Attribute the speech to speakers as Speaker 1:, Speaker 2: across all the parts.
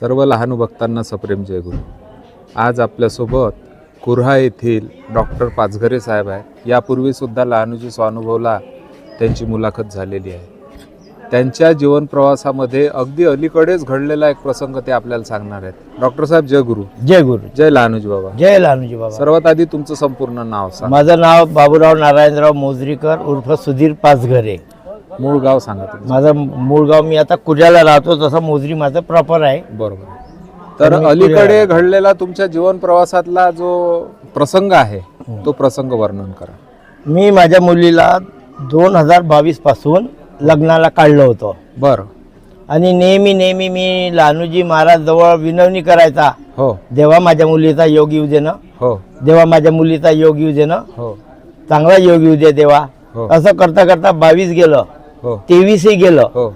Speaker 1: सर्व लहान भक्तांना सप्रेम जयगुरु आज आपल्यासोबत कुर्हा येथील डॉक्टर पाचघरे साहेब आहेत. यापूर्वीसुद्धा लहानूजी स्वानुभवला त्यांची मुलाखत झालेली आहे. त्यांच्या जीवन प्रवासामध्ये अगदी अलीकडेच घडलेला एक प्रसंग ते आपल्याला सांगणार आहेत. डॉक्टर साहेब जय गुरु.
Speaker 2: जय गुरु.
Speaker 1: जय लहानूजी बाबा.
Speaker 2: जय लहानूजी बाबा.
Speaker 1: सर्वात आधी तुमचं संपूर्ण नाव सांग.
Speaker 2: माझं नाव बाबूराव नारायणराव मोजरीकर उर्फ सुधीर पाचघरे.
Speaker 1: मूळ गाव सांगा
Speaker 2: माझं मूळ गाव मी आता कुर्याला राहतो तसं मोजरी माझं प्रॉपर आहे.
Speaker 1: बरोबर. तर अलीकडे घडलेला तुमच्या जीवन प्रवासातला जो प्रसंग आहे तो प्रसंग वर्णन करा.
Speaker 2: मी माझ्या मुलीला दोन हजार बावीसपासून लग्नाला काढलं होतं.
Speaker 1: बरं.
Speaker 2: आणि नेहमी नेहमी मी लहानूजी महाराज जवळ विनवणी करायचा.
Speaker 1: हो.
Speaker 2: देवा माझ्या मुलीचा योग येऊ दे ना
Speaker 1: हो.
Speaker 2: देवा माझ्या मुलीचा योग येऊ दे ना
Speaker 1: हो.
Speaker 2: चांगला योग येऊ दे देवा.
Speaker 1: हो.
Speaker 2: असं करता करता बावीस गेलं.
Speaker 1: हो
Speaker 2: तेवीसही गेलं.
Speaker 1: हो.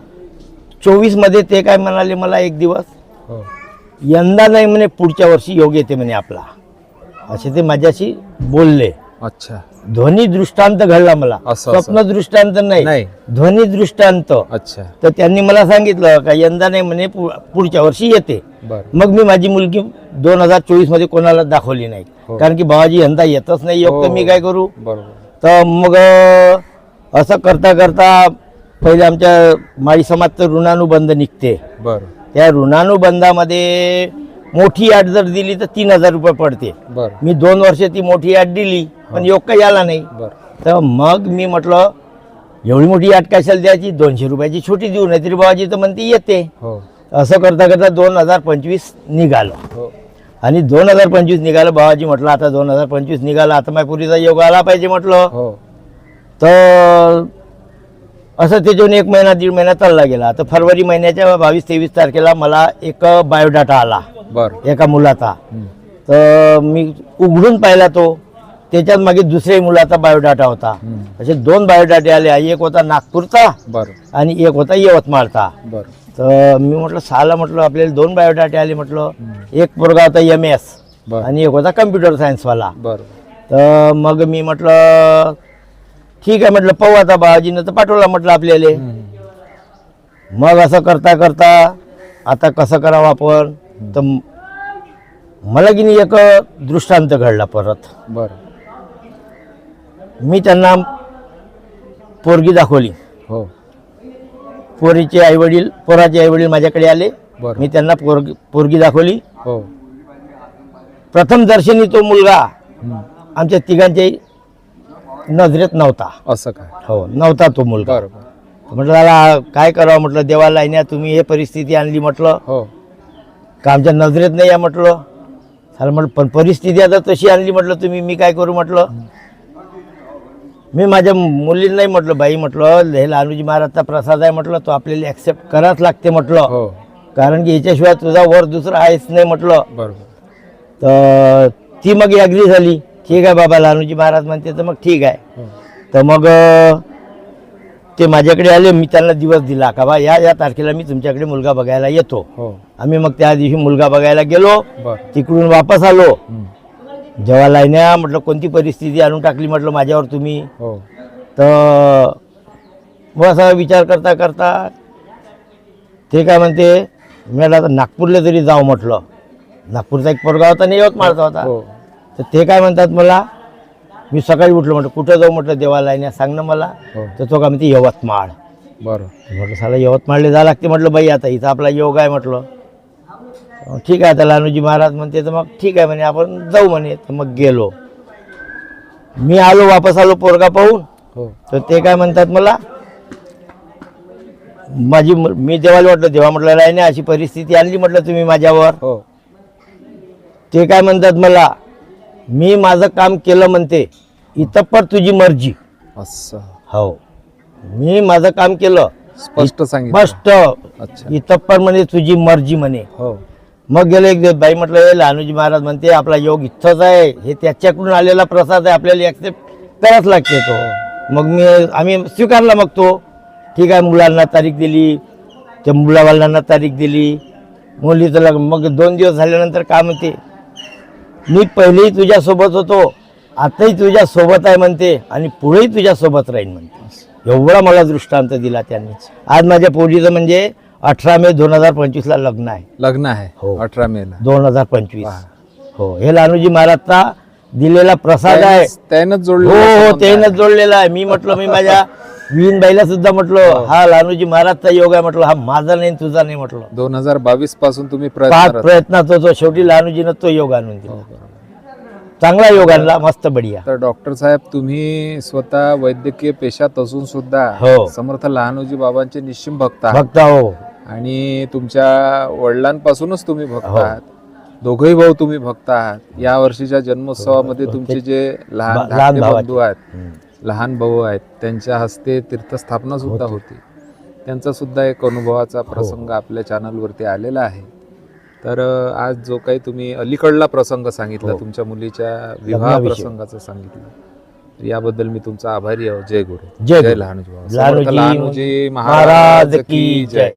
Speaker 2: चोवीसमध्ये ते काय म्हणाले मला एक दिवस?
Speaker 1: हो.
Speaker 2: यंदा नाही म्हणे पुढच्या वर्षी योग येते म्हणे आपला. असे ते माझ्याशी बोलले.
Speaker 1: अच्छा.
Speaker 2: ध्वनी दृष्टांत घडला मला. स्वप्न दृष्टांत नाही.
Speaker 1: नाही.
Speaker 2: ध्वनी दृष्टांत.
Speaker 1: अच्छा.
Speaker 2: तर त्यांनी मला सांगितलं का यंदा नाही म्हणे पुढच्या वर्षी येते. मग मी माझी मुलगी दोन हजार चोवीसमध्ये कोणाला दाखवली नाही.
Speaker 1: हो.
Speaker 2: कारण की बाबाजी यंदा येतच नाही. योग तर
Speaker 1: हो.
Speaker 2: मी काय करू? तर मग असं करता करता पहिले आमच्या माळी समाजचं ऋणानुबंध निघते.
Speaker 1: बरं.
Speaker 2: त्या ऋणानुबंधामध्ये मोठी आठ जर दिली तर तीन हजार रुपये पडते.
Speaker 1: बरं.
Speaker 2: मी दोन वर्ष ती मोठी आठ दिली पण योग काही आला नाही.
Speaker 1: बरं.
Speaker 2: तर मग मी म्हटलं एवढी मोठी आठ कशाला द्यायची? दोनशे रुपयाची छोटी देऊ नाही तरी बाबाजी तर म्हणते येते.
Speaker 1: हो.
Speaker 2: असं करता करता दोन हजार पंचवीस निघालं.
Speaker 1: हो.
Speaker 2: आणि दोन हजार पंचवीस निघालं बाबाजी म्हटलं आता दोन हजार पंचवीस निघालं आता माझ्या योग आला पाहिजे म्हटलं.
Speaker 1: हो.
Speaker 2: तर असं त्याच्यातून एक महिना दीड महिना चालला गेला. तर फरवरी महिन्याच्या बावीस तेवीस तारखेला मला एक बायोडाटा आला.
Speaker 1: बरं.
Speaker 2: एका मुलाचा. तर मी उघडून पाहिला तो. त्याच्यात मागे दुसऱ्या मुलाचा बायोडाटा होता. असे दोन बायोडाटे आले. एक होता नागपूरचा
Speaker 1: बरं.
Speaker 2: आणि एक होता यवतमाळचा.
Speaker 1: बरं.
Speaker 2: तर मी म्हटलं सहाला म्हटलं आपल्याला दोन बायोडाटे आले म्हटलं. एक पोरगा होता एम एस
Speaker 1: बरं.
Speaker 2: आणि एक होता कम्प्युटर सायन्सवाला.
Speaker 1: बरं.
Speaker 2: तर मग मी म्हटलं ठीक आहे म्हटलं पाहू आता बाबाजीनं तर पाठवला म्हटलं आपल्याला. मग असं करता करता आता कसं करावं आपण? तर मला की नाही एक दृष्टांत घडला परत.
Speaker 1: बरं.
Speaker 2: मी त्यांना पोरगी दाखवली.
Speaker 1: हो.
Speaker 2: पोरीचे आईवडील पोराचे आईवडील माझ्याकडे आले. मी त्यांना पोरगी पोरगी दाखवली.
Speaker 1: हो.
Speaker 2: प्रथम दर्शनी तो मुलगा. आमच्या तिघांच्याही नजरेत नव्हता.
Speaker 1: असं काय?
Speaker 2: हो नव्हता तो मुलगा.
Speaker 1: बरं बरं
Speaker 2: म्हटलं दादा काय करावं? म्हटलं देवाला येण्या तुम्ही हे परिस्थिती आणली म्हटलं.
Speaker 1: हो.
Speaker 2: का आमच्या नजरेत नाही आहे? म्हटलं. चालेल म्हटलं पण परिस्थिती आता तशी आणली म्हटलं तुम्ही मी काय करू? म्हटलं. मी माझ्या मुलीला नाही म्हटलं बाई म्हटलं हे लालूजी महाराजचा प्रसाद आहे म्हटलं तो आपल्याला ॲक्सेप्ट करावंच लागते म्हटलं.
Speaker 1: हो.
Speaker 2: कारण की याच्याशिवाय तुझा वर दुसरा आहेच नाही म्हटलं.
Speaker 1: बरोबर.
Speaker 2: तर ती मग ॲग्री झाली. ठीक आहे बाबा लालूजी महाराज म्हणते तर मग ठीक आहे. तर मग ते माझ्याकडे आले मी त्यांना दिवस दिला का बा या या तारखेला मी तुमच्याकडे मुलगा बघायला येतो.
Speaker 1: हो.
Speaker 2: आम्ही मग त्या दिवशी मुलगा बघायला गेलो तिकडून वापस आलो. जेव्हा लाईन्या म्हटलं कोणती परिस्थिती आणून टाकली? म्हटलं माझ्यावर तुम्ही.
Speaker 1: हो.
Speaker 2: तर मग असा विचार करता करता ते काय म्हणते मी आता नागपूरला तरी जाऊ म्हटलं. नागपूरचा एक पोरगा होता आणि यवतमाळचा होता.
Speaker 1: हो.
Speaker 2: तर ते काय म्हणतात मला? मी सकाळी उठलो म्हटलं कुठं जाऊ म्हटलं देवाला लाईन्या सांग ना मला.
Speaker 1: हो.
Speaker 2: तर तो काय म्हणते यवतमाळ.
Speaker 1: बरं.
Speaker 2: म्हटलं साला यवतमाळला जावं लागते म्हटलं बाई आता इथं आपला योग आहे म्हटलं. अं, ठीक आहे आता लालूजी महाराज म्हणते तर मग ठीक आहे म्हणे आपण जाऊ म्हणे तर मग गेलो. मी आलो वापस आलो पोरगा पाहून.
Speaker 1: हो.
Speaker 2: तर ते काय म्हणतात मला? माझी मु- मी देवाला म्हटलं देवा म्हटलं नाही अशी परिस्थिती आणली म्हटलं तुम्ही माझ्यावर.
Speaker 1: हो.
Speaker 2: ते काय म्हणतात मला? मी माझं काम केलं म्हणते इथं पण तुझी मर्जी.
Speaker 1: असं.
Speaker 2: हो. मी माझं काम केलं
Speaker 1: स्पष्ट सांगितलं.
Speaker 2: स्पष्ट.
Speaker 1: अच्छा.
Speaker 2: इथं पण म्हणे तुझी मर्जी म्हणे.
Speaker 1: हो.
Speaker 2: मग गेलो एक दिवस बाई म्हटलं हे लहानूजी महाराज म्हणते आपला योग इथंच आहे. हे त्याच्याकडून आलेला प्रसाद आहे आपल्याला ॲक्सेप्ट करायच लागते तो. मग मी आम्ही स्वीकारला मग तो. ठीक आहे मुलांना तारीख दिली. त्या मुलावाल्यांना तारीख दिली. मुलीचं लग्न मग दोन दिवस झाल्यानंतर काय म्हणते मी पहिलेही तुझ्यासोबत होतो आताही तुझ्यासोबत आहे म्हणते आणि पुढेही तुझ्यासोबत राहीन म्हणते. एवढा मला दृष्टांत दिला त्यांनी. आज माझ्या पोरीचं म्हणजे अठरा मे दोन हजार पंचवीस ला लग्न आहे.
Speaker 1: लग्न आहे.
Speaker 2: हो.
Speaker 1: अठरा मे
Speaker 2: दोन हजार पंचवीस. हो. हे लहानूजी महाराजचा दिलेला प्रसाद आहे.
Speaker 1: त्यानंच
Speaker 2: हो
Speaker 1: जोडलं
Speaker 2: हो त्यानंच जोडलेला आहे. मी म्हटलं मी माझ्या विहीनबाईला सुद्धा म्हटलं हा. लहानूजी महाराजचा योग आहे म्हटलं हा माझा नाही तुझा नाही म्हटलं.
Speaker 1: दोन हजार बावीसपासून तुम्ही
Speaker 2: पाच
Speaker 1: प्रयत्न
Speaker 2: प्रयत्नात होतो शेवटी लहानूजीनं तो योग आणून दिला. चांगला योग आणला मस्त बढिया.
Speaker 1: तर डॉक्टर साहेब तुम्ही स्वतः वैद्यकीय पेशात असून सुद्धा
Speaker 2: हो.
Speaker 1: समर्थ लहानोजी बाबांचे निश्चिम भक्त आहात.
Speaker 2: हो
Speaker 1: आणि तुमच्या वडिलांपासूनच तुम्ही भक्त
Speaker 2: हो.
Speaker 1: आहात. दोघही भाऊ तुम्ही भक्त आहात. या वर्षीच्या जन्मोत्सवामध्ये तुमचे जे लहान
Speaker 2: लहान
Speaker 1: धाकटे
Speaker 2: भावाचे.
Speaker 1: बंधू आहेत
Speaker 2: हम्म.
Speaker 1: लहान भाऊ आहेत त्यांच्या हस्ते तीर्थस्थापना सुद्धा होती. त्यांचा सुद्धा एक अनुभवाचा
Speaker 2: हो.
Speaker 1: प्रसंग आपल्या चॅनलवरती आलेला आहे. तर आज जो काही तुम्ही अलीकडला प्रसंग सांगितला
Speaker 2: हो.
Speaker 1: तुमच्या मुलीच्या विवाह. प्रसंगाचा सांगितलं याबद्दल मी तुमचा आभारी आहो. जय गुरु.
Speaker 2: जय लहानूजी
Speaker 1: लहानूजी
Speaker 2: महाराज की जय.